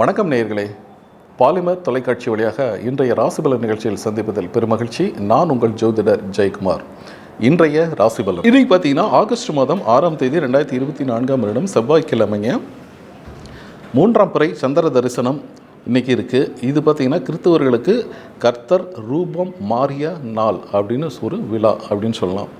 வணக்கம் நேயர்களே. பாலிமர் தொலைக்காட்சி வழியாக இன்றைய ராசிபலன் நிகழ்ச்சியில் சந்திப்பதில் பெருமகிழ்ச்சி. நான் உங்கள் ஜோதிடர் ஜெயக்குமார். இன்றைய ராசிபலன். இன்றைக்கு பார்த்தீங்கன்னா ஆகஸ்ட் மாதம் ஆறாம் தேதி ரெண்டாயிரத்தி இருபத்தி நான்காம் வருடம் செவ்வாய்க்கிழமைங்க. மூன்றாம் பிறை சந்திர தரிசனம் இன்னைக்கு இருக்குது இது பார்த்திங்கன்னா கிறிஸ்தவர்களுக்கு கர்த்தர் ரூபம் மாறிய நாள் அப்படின்னு ஒரு விழா அப்படின்னு சொல்லலாம்.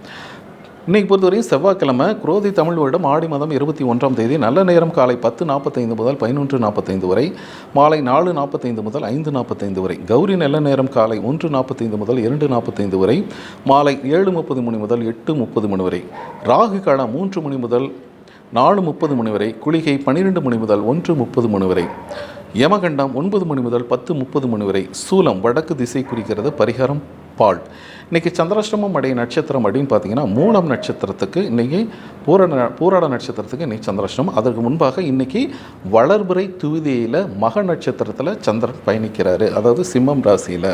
இன்னைக்கு பொறுத்தவரையும் செவ்வாய்க்கிழமை குரோதி தமிழ் வருடம் ஆடி மாதம் இருபத்தி ஒன்றாம் தேதி. நல்ல நேரம் காலை பத்து நாற்பத்தைந்து முதல் பதினொன்று நாற்பத்தைந்து வரை. மாலை நாலு நாற்பத்தைந்து முதல் ஐந்து நாற்பத்தைந்து வரை. கௌரி நல்ல நேரம் காலை ஒன்று நாற்பத்தைந்து முதல் இரண்டு நாற்பத்தைந்து வரை. மாலை ஏழு முப்பது மணி முதல் எட்டு முப்பது மணி வரை. ராகு காலம் மூன்று மணி முதல் நாலு முப்பது மணி வரை. குளிகை பன்னிரெண்டு மணி முதல் ஒன்று முப்பது மணி வரை. யமகண்டம் ஒன்பது மணி முதல் பத்து முப்பது மணி வரை. சூலம் வடக்கு திசை குறிக்கிறது. பரிகாரம் பால். இன்னைக்கு சந்திராஷ்டமம் அடைய நட்சத்திரம் அப்படின்னு பார்த்தீங்கன்னா மூலம் நட்சத்திரத்துக்கு இன்றைக்கி பூரண பூராட நட்சத்திரத்துக்கு இன்றைக்கி சந்திராஷ்டமம். அதற்கு முன்பாக இன்னைக்கு வளர்புரை துவிதியில் மக நட்சத்திரத்தில் சந்திரன் பயணிக்கிறாரு. அதாவது சிம்மம் ராசியில்.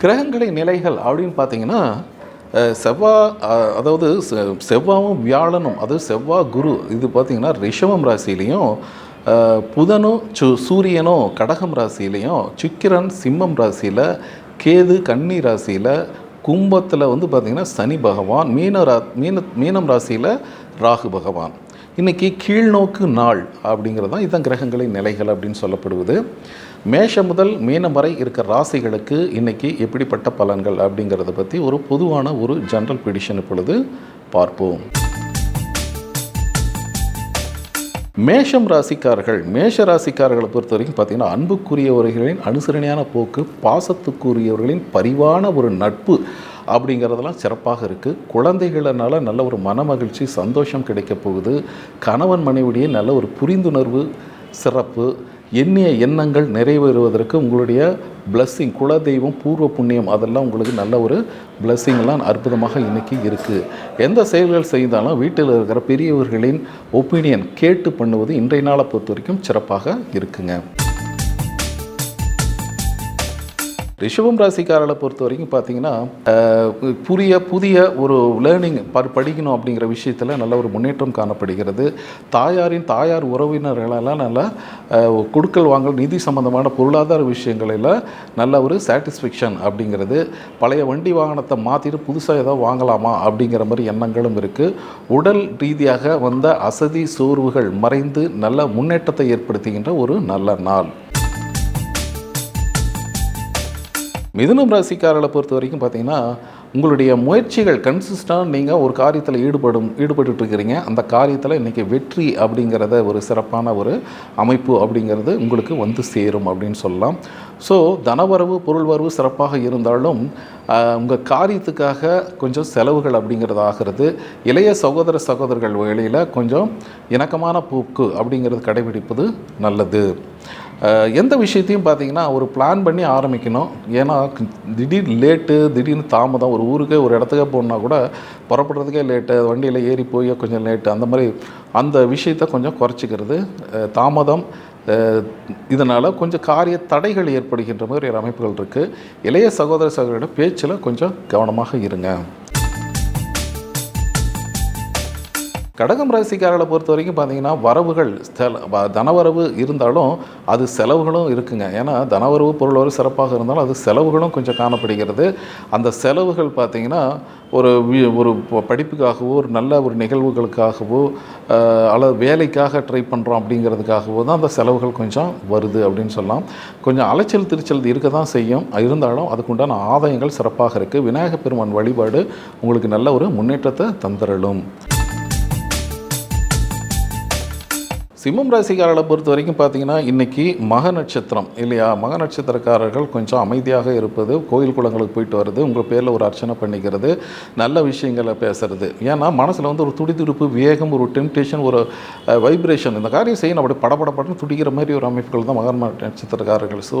கிரகங்களின் நிலைகள் அப்படின்னு பார்த்தீங்கன்னா செவ்வாய் செவ்வா அதாவது செ- செவ்வாவும் வியாழனும் அதாவது செவ்வா குரு இது பார்த்தீங்கன்னா ரிஷபம் ராசியிலையும் புதனும் சு சூரியனும் கடகம் ராசியிலையும் சுக்கிரன் சிம்மம் ராசியில் கேது கன்னி ராசியில் கும்பத்தில் வந்து பார்த்திங்கன்னா சனி பகவான் மீன ரா மீன மீனம் ராசியில் ராகு பகவான். இன்றைக்கி கீழ்நோக்கு நாள் அப்படிங்கிறது தான் இதுதான் கிரகங்களின் நிலைகள் அப்படின்னு சொல்லப்படுவது. மேஷம் முதல் மீனம் வரை இருக்கிற ராசிகளுக்கு இன்றைக்கி எப்படிப்பட்ட பலன்கள் அப்படிங்கிறத பற்றி ஒரு பொதுவான ஒரு ஜென்ரல் பிடிஷன் இப்பொழுது பார்ப்போம். மேஷம் ராசிக்காரர்கள் மேஷ ராசிக்காரர்களை பொறுத்த வரைக்கும் பார்த்தீங்கன்னா அன்புக்குரியவர்களின் அனுசரணையான போக்கு பாசத்துக்குரியவர்களின் பரிவான ஒரு நட்பு அப்படிங்கிறதெல்லாம் சிறப்பாக இருக்குது குழந்தைகளனால நல்ல ஒரு மனமகிழ்ச்சி சந்தோஷம் கிடைக்க போகுது. கணவன் மனைவிடையே நல்ல ஒரு புரிந்துணர்வு சிறப்பு எண்ணிய எண்ணங்கள் நிறைவேறுவதற்கு உங்களுடைய பிளஸ்ஸிங் குலதெய்வம் பூர்வ புண்ணியம் அதெல்லாம் உங்களுக்கு நல்ல ஒரு பிளஸ்ஸிங்லாம் அற்புதமாக இன்னைக்கு இருக்குது எந்த செயல்கள் செய்தாலும் வீட்டில் இருக்கிற பெரியவர்களின் ஒப்பீனியன் கேட்டு பண்ணுவது இன்றைய நாளை பொறுத்த வரைக்கும் சிறப்பாக இருக்குங்க. ரிஷபம் ராசிக்காரர்களை பொறுத்த வரைக்கும் பார்த்தீங்கன்னா புதிய புதிய ஒரு லேர்னிங் படிக்கணும் அப்படிங்கிற விஷயத்தில் நல்ல ஒரு முன்னேற்றம் காணப்படுகிறது. தாயாரின் தாயார் உறவினர்களெல்லாம் நல்லா கொடுக்கல் வாங்கல் நிதி சம்பந்தமான பொருளாதார விஷயங்களில் நல்ல ஒரு சாட்டிஸ்ஃபேக்ஷன் அப்படிங்கிறது. பழைய வண்டி வாகனத்தை மாற்றிட்டு புதுசாக ஏதாவது வாங்கலாமா அப்படிங்கிற மாதிரி எண்ணங்களும் இருக்குது உடல் ரீதியாக வந்த அசதி சோர்வுகள் மறைந்து நல்ல முன்னேற்றத்தை ஏற்படுத்துகின்ற ஒரு நல்ல நாள். மிதுனம் ராசிக்காரர்களை பொறுத்த வரைக்கும் பார்த்தீங்கன்னா உங்களுடைய முயற்சிகள் கன்சிஸ்டாக நீங்கள் ஒரு காரியத்தில் ஈடுபடும் ஈடுபட்டுருக்கிறீங்க அந்த காரியத்தில் இன்றைக்கி வெற்றி அப்படிங்கிறத ஒரு சிறப்பான ஒரு அமைப்பு அப்படிங்கிறது உங்களுக்கு வந்து சேரும் அப்படின்னு சொல்லலாம். ஸோ தனவரவு பொருள் வரவு சிறப்பாக இருந்தாலும் உங்கள் காரியத்துக்காக கொஞ்சம் செலவுகள் அப்படிங்கிறது ஆகிறது. இளைய சகோதர சகோதரர்கள் வழியில் கொஞ்சம் இணக்கமான போக்கு அப்படிங்கிறது கடைபிடிப்பது நல்லது. எந்த விஷயத்தையும் பார்த்தீங்கன்னா ஒரு பிளான் பண்ணி ஆரம்பிக்கணும். ஏன்னா திடீர் லேட்டு திடீர்னு தாமதம் ஒரு ஊருக்கு ஒரு இடத்துக்கே போகணுன்னா கூட புறப்படுறதுக்கே லேட்டு வண்டியில் ஏறி போய் கொஞ்சம் லேட்டு அந்த மாதிரி அந்த விஷயத்தை கொஞ்சம் குறைச்சிக்கிறது தாமதம் இதனால் கொஞ்சம் காரிய தடைகள் ஏற்படுகின்ற மாதிரி ஒரு அமைப்புகள் இருக்குது இளைய சகோதர சகோதரியோட பேச்சில் கொஞ்சம் கவனமாக இருங்க. கடகம் ராசிக்காரர்களை பொறுத்த வரைக்கும் பார்த்தீங்கன்னா வரவுகள் செல வ- தனவரவு இருந்தாலும் அது செலவுகளும் இருக்குங்க. ஏன்னா தனவரவு பொருளவரவு சிறப்பாக இருந்தாலும் அது செலவுகளும் கொஞ்சம் காணப்படுகிறது. அந்த செலவுகள் பார்த்தீங்கன்னா ஒரு ஒரு படிப்புக்காகவோ ஒரு நல்ல ஒரு நிகழ்வுகளுக்காகவோ அல்லது வேலைக்காக ட்ரை பண்ணுறோம் அப்படிங்கிறதுக்காகவோ தான் அந்த செலவுகள் கொஞ்சம் வருது அப்படின்னு சொல்லலாம். கொஞ்சம் அலைச்சல் திருச்சல் இருக்க தான் செய்யும். இருந்தாலும் அதுக்குண்டான ஆதாயங்கள் சிறப்பாக இருக்குது விநாயகப் பெருமான் வழிபாடு உங்களுக்கு நல்ல ஒரு முன்னேற்றத்தை தந்தரலும். சிம்மம் ராசிக்காரர்களை பொறுத்த வரைக்கும் பார்த்தீங்கன்னா இன்றைக்கி மக நட்சத்திரம் இல்லையா? மக நட்சத்திரக்காரர்கள் கொஞ்சம் அமைதியாக இருப்பது கோயில் குளங்களுக்கு போயிட்டு வர்றது உங்கள் பேரில் ஒரு அர்ச்சனை பண்ணிக்கிறது நல்ல விஷயங்களை பேசுகிறது ஏன்னா மனசில் வந்து ஒரு துடிதுடிப்பு வேகம் ஒரு டெம்டேஷன் ஒரு வைப்ரேஷன் இந்த காரியம் செய்யணும். அப்படி படபடப்படன்னு துடிக்கிற மாதிரி ஒரு அமைப்புகள் தான் மகர நட்சத்திரக்காரர்கள். ஸோ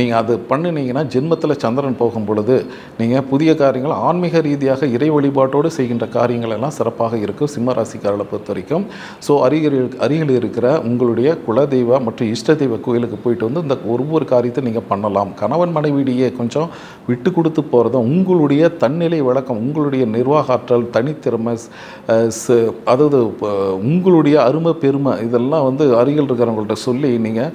நீங்கள் அது பண்ணினீங்கன்னா ஜென்மத்தில் சந்திரன் போகும் பொழுது நீங்கள் புதிய காரியங்கள் ஆன்மீக ரீதியாக இறை வழிபாட்டோடு செய்கின்ற காரியங்கள் எல்லாம் சிறப்பாக இருக்கும் சிம்ம ராசிக்காரர்களை பொறுத்த வரைக்கும். ஸோ அருகில் அருகில் இருக்கு இருக்கிற உங்களுடைய குலதெய்வ மற்றும் இஷ்ட தெய்வ கோயிலுக்கு போயிட்டு வந்து இந்த ஒவ்வொரு காரியத்தை நீங்கள் பண்ணலாம். கணவன் மனைவியிடையே கொஞ்சம் விட்டு கொடுத்து போகிறதும் உங்களுடைய தன்னிலை வழக்கம் உங்களுடைய நிர்வாக ஆற்றல் தனித்திறமை ச- அதாவது உங்களுடைய அருமை பெருமை இதெல்லாம் வந்து அருகில் இருக்கிறவங்கள்ட்ட சொல்லி நீங்கள்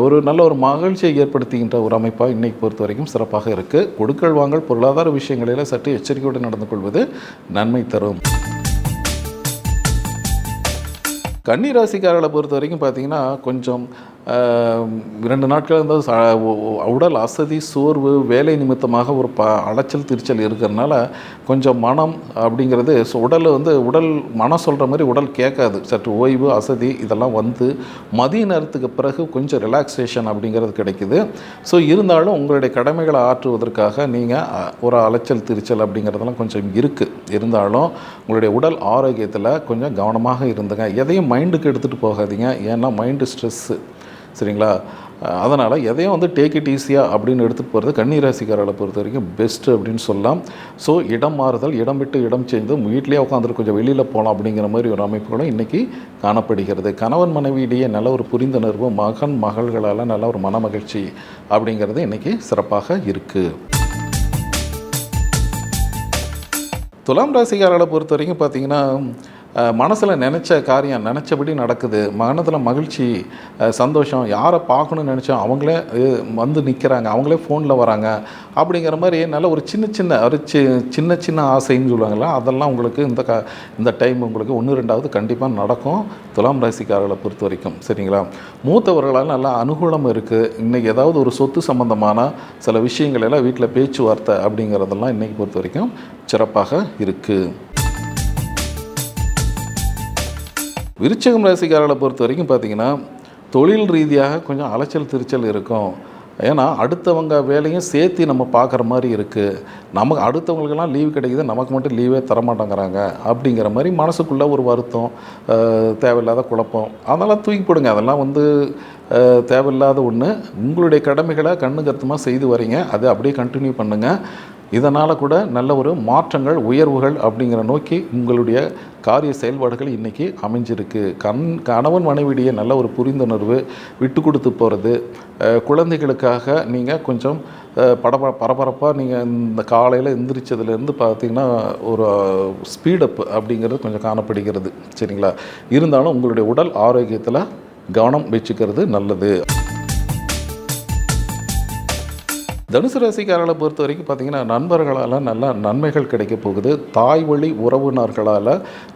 ஒரு நல்ல ஒரு மகிழ்ச்சியை ஏற்படுத்துகின்ற ஒரு அமைப்பாக இன்னைக்கு பொறுத்த வரைக்கும் சிறப்பாக இருக்குது கொடுக்கல் வாங்கல் பொருளாதார விஷயங்களில் சற்று எச்சரிக்கையோடு நடந்து கொள்வது நன்மை தரும். கன்னி ராசிக்காரர்களை பொறுத்த வரைக்கும் பார்த்தீங்கன்னா கொஞ்சம் இரண்டு நாட்கள் இருந்தால் உடல் அசதி சோர்வு வேலை நிமித்தமாக ஒரு ப அலைச்சல் திருச்சல் இருக்கிறதுனால கொஞ்சம் மனம் அப்படிங்கிறது ஸோ உடல் வந்து உடல் மனம் சொல்கிற மாதிரி உடல் கேட்காது. சற்று ஓய்வு அசதி இதெல்லாம் வந்து மதிய நேரத்துக்கு பிறகு கொஞ்சம் ரிலாக்ஸேஷன் அப்படிங்கிறது கிடைக்குது. ஸோ இருந்தாலும் உங்களுடைய கடமைகளை ஆற்றுவதற்காக நீங்கள் ஒரு அலைச்சல் திருச்சல் அப்படிங்கிறதெல்லாம் கொஞ்சம் இருக்குது இருந்தாலும் உங்களுடைய உடல் ஆரோக்கியத்தில் கொஞ்சம் கவனமாக இருந்துங்க. எதையும் மைண்டுக்கு எடுத்துகிட்டு போகாதீங்க. ஏன்னா மைண்டு ஸ்ட்ரெஸ்ஸு சரிங்களா? அதனால் எதையும் வந்து டேக் இட் ஈஸியாக அப்படின்னு எடுத்துகிட்டு போகிறது கன்னிராசிக்காரர்களை பொறுத்த வரைக்கும் பெஸ்ட்டு அப்படின்னு சொல்லலாம். ஸோ இடம் மாறுதல் இடம் விட்டு இடம் சேர்ந்து வீட்டிலேயே உட்காந்துட்டு கொஞ்சம் வெளியில் போகலாம் அப்படிங்கிற மாதிரி ஒரு அமைப்புகளும் இன்றைக்கி காணப்படுகிறது. கணவன் மனைவியிடையே நல்ல ஒரு புரிந்துணர்வு மகன் மகள்களால் நல்ல ஒரு மனமகிழ்ச்சி அப்படிங்கிறது இன்றைக்கி சிறப்பாக இருக்குது துலாம் ராசிக்காரர்களை பொறுத்த வரைக்கும் பார்த்தீங்கன்னா மனசில் நினச்ச காரியம் நினச்சபடி நடக்குது. மனதில் மகிழ்ச்சி சந்தோஷம் யாரை பார்க்கணும்னு நினச்சோம் அவங்களே வந்து நிற்கிறாங்க அவங்களே ஃபோனில் வராங்க. அப்படிங்கிற மாதிரி நல்ல ஒரு சின்ன சின்ன ஒரு சி சின்ன சின்ன ஆசைன்னு சொல்லுவாங்களா அதெல்லாம் உங்களுக்கு இந்த க இந்த டைம் உங்களுக்கு ஒன்று ரெண்டாவது கண்டிப்பாக நடக்கும். துலாம் ராசிக்காரர்களை பொறுத்த வரைக்கும் சரிங்களா? மூத்தவர்களால் நல்லா அனுகூலம் இருக்குது இன்றைக்கி ஏதாவது ஒரு சொத்து சம்மந்தமான சில விஷயங்கள் எல்லாம் வீட்டில் பேச்சுவார்த்தை அப்படிங்கிறதெல்லாம் இன்றைக்கி பொறுத்த வரைக்கும் சிறப்பாக இருக்குது விருச்சகம் ராசிக்காரர்களை பொறுத்த வரைக்கும் பார்த்தீங்கன்னா தொழில் ரீதியாக கொஞ்சம் அலைச்சல் திருச்சல் இருக்கும். ஏன்னா அடுத்தவங்க வேலையும் சேர்த்து நம்ம பார்க்குற மாதிரி இருக்குது நமக்கு அடுத்தவங்களுக்கெல்லாம் லீவு கிடைக்குது நமக்கு மட்டும் லீவே தரமாட்டேங்கிறாங்க. அப்படிங்கிற மாதிரி மனசுக்குள்ளே ஒரு வருத்தம் தேவையில்லாத குழப்பம். அதெல்லாம் தூக்கி போடுங்க. அதெல்லாம் வந்து தேவையில்லாத ஒன்று உங்களுடைய கடமைகளை கண்ணு கருத்துமாக செய்து வரீங்க. அதை அப்படியே கண்டினியூ பண்ணுங்கள் இதனால் கூட நல்ல ஒரு மாற்றங்கள் உயர்வுகள் அப்படிங்கிற நோக்கி உங்களுடைய காரிய செயல்பாடுகள் இன்றைக்கி அமைஞ்சிருக்கு. கண் கணவன் மனைவிடையே நல்ல ஒரு புரிந்துணர்வு விட்டு கொடுத்து போகிறது குழந்தைகளுக்காக நீங்கள் கொஞ்சம் படப பரபரப்பாக நீங்கள் இந்த காலையில் எந்திரிச்சதுலேருந்து பார்த்தீங்கன்னா ஒரு ஸ்பீடப் அப்படிங்கிறது கொஞ்சம் காணப்படுகிறது. சரிங்களா? இருந்தாலும் உங்களுடைய உடல் ஆரோக்கியத்தில் கவனம் வச்சுக்கிறது நல்லது. தனுசு ராசிக்காரர்களை பொறுத்த வரைக்கும் பார்த்தீங்கன்னா நண்பர்களால் நல்ல நன்மைகள் கிடைக்க போகுது. தாய் வழி உறவினர்களால்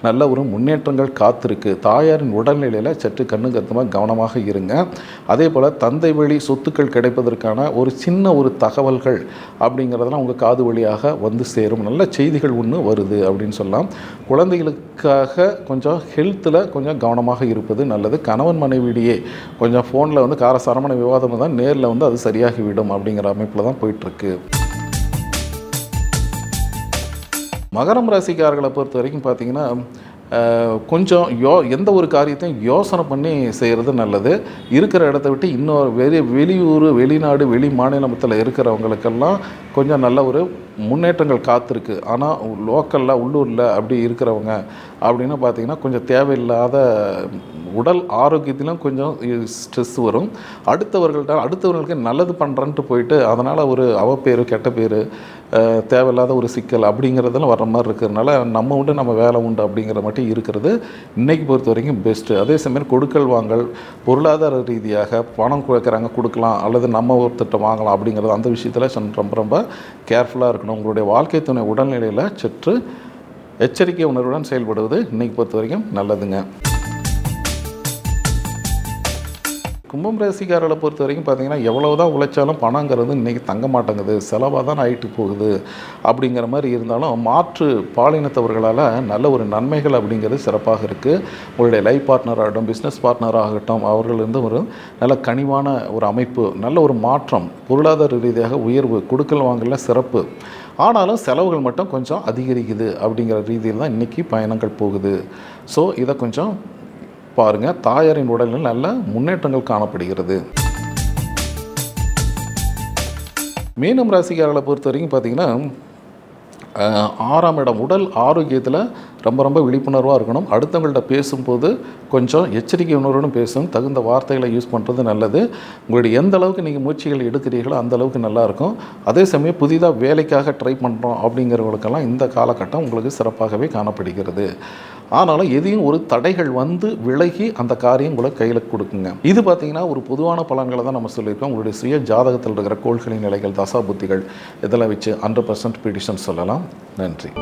நல்ல ஒரு முன்னேற்றங்கள் காத்திருக்கு. தாயாரின் உடல்நிலையில் சற்று கண்ணு கருத்துமாக கவனமாக இருங்க. அதே போல் தந்தை வழி சொத்துக்கள் கிடைப்பதற்கான ஒரு சின்ன ஒரு தகவல்கள் அப்படிங்கிறதெல்லாம் உங்கள் காது வழியாக வந்து சேரும். நல்ல செய்திகள் ஒன்று வருது அப்படின்னு சொல்லலாம். குழந்தைகளுக்காக கொஞ்சம் ஹெல்த்தில் கொஞ்சம் கவனமாக இருப்பது நல்லது. கணவன் மனைவியிடையே கொஞ்சம் ஃபோனில் வந்து காரசாரமான விவாதம் தான் நேரில் வந்து அது சரியாகிவிடும் அப்படிங்கிற அமைப்பில் தான் போயிட்டுருக்கு. மகரம் ராசிக்காரர்களை பொறுத்த வரைக்கும் பார்த்தீங்கன்னா கொஞ்சம் யோ எந்த ஒரு காரியத்தையும் யோசனை பண்ணி செய்கிறது நல்லது. இருக்கிற இடத்த விட்டு இன்னொரு வெளி வெளியூர் வெளிநாடு வெளி மாநிலத்தில் இருக்கிறவங்களுக்கெல்லாம் கொஞ்சம் நல்ல ஒரு முன்னேற்றங்கள் காத்திருக்கு. ஆனால் லோக்கலில் உள்ளூரில் அப்படி இருக்கிறவங்க அப்படின்னு பார்த்திங்கன்னா கொஞ்சம் தேவையில்லாத உடல் ஆரோக்கியத்திலும் கொஞ்சம் ஸ்ட்ரெஸ் வரும். அடுத்தவர்கள்ட்ட அடுத்தவர்களுக்கு நல்லது பண்ணுறன்ட்டு போயிட்டு அதனால் ஒரு அவ பேர் கெட்ட பேர் தேவையில்லாத ஒரு சிக்கல் அப்படிங்கிறதெல்லாம் வர மாதிரி இருக்கிறதுனால நம்ம உண்டு நம்ம வேலை உண்டு அப்படிங்கிற மட்டும் இருக்கிறது இன்றைக்கி பொறுத்த வரைக்கும் பெஸ்ட்டு அதே சமயம் கொடுக்கல் வாங்கல் பொருளாதார ரீதியாக பணம் கொடுக்குறாங்க கொடுக்கலாம் அல்லது நம்ம ஒருத்தட்ட வாங்கலாம் அப்படிங்கிறது அந்த விஷயத்தில் ரொம்ப ரொம்ப கேர்ஃபுல்லாக இருக்கணும். உங்களுடைய வாழ்க்கை துணை உடல்நிலையில் சற்று எச்சரிக்கை உணர்வுடன் செயல்படுவது இன்றைக்கி பொறுத்த வரைக்கும் நல்லதுங்க. கும்பம் ராசிக்காரர்களை பொறுத்த வரைக்கும் பார்த்தீங்கன்னா எவ்வளோ தான் உழைச்சாலும் பணங்கிறது இன்றைக்கி தங்க மாட்டேங்குது. செலவாக தான் ஆகிட்டு போகுது. அப்படிங்கிற மாதிரி இருந்தாலும் மாற்று பாலினத்தவர்களால் நல்ல ஒரு நன்மைகள் அப்படிங்கிறது சிறப்பாக இருக்குது உங்களுடைய லைஃப் பார்ட்னராகட்டும் பிஸ்னஸ் பார்ட்னராகட்டும் அவர்களிருந்து ஒரு நல்ல கனிவான ஒரு அமைப்பு நல்ல ஒரு மாற்றம் பொருளாதார ரீதியாக உயர்வு கொடுக்கல் வாங்கல சிறப்பு. ஆனாலும் செலவுகள் மட்டும் கொஞ்சம் அதிகரிக்குது அப்படிங்கிற ரீதியில் தான் இன்றைக்கி பயணங்கள் போகுது. ஸோ இதை கொஞ்சம் பாருங்கள் தாயாரின் உடலில் நல்ல முன்னேற்றங்கள் காணப்படுகிறது. மீனம் ராசிக்காரர்களை பொறுத்த வரைக்கும் பார்த்தீங்கன்னா ஆறாம் இடம் உடல் ஆரோக்கியத்தில் ரொம்ப ரொம்ப விழிப்புணர்வாக இருக்கணும். அடுத்தவங்கள்ட்ட பேசும்போது கொஞ்சம் எச்சரிக்கை உணர்வுடன் பேசணும் தகுந்த வார்த்தைகளை யூஸ் பண்ணுறது நல்லது. உங்களுடைய எந்த அளவுக்கு நீங்கள் முயற்சிகள் எடுக்கிறீர்களோ அந்த அளவுக்கு நல்லாயிருக்கும் அதே சமயம் புதிதாக வேலைக்காக ட்ரை பண்ணுறோம் அப்படிங்கிறவங்களுக்கெல்லாம் இந்த காலகட்டம் உங்களுக்கு சிறப்பாகவே காணப்படுகிறது. ஆனாலும் எதையும் ஒரு தடைகள் வந்து விலகி அந்த காரியம் உங்களை கையில் கொடுக்குங்க. இது பார்த்தீங்கன்னா ஒரு பொதுவான பலன்களை தான் நம்ம சொல்லியிருக்கோம். உங்களுடைய சுய ஜாதகத்தில் இருக்கிற கோள்களின் நிலைகள் தசா புத்திகள் இதெல்லாம் வச்சு ஹண்ட்ரட் பர்சன்ட் பிடிஷன் சொல்லலாம். நன்றி.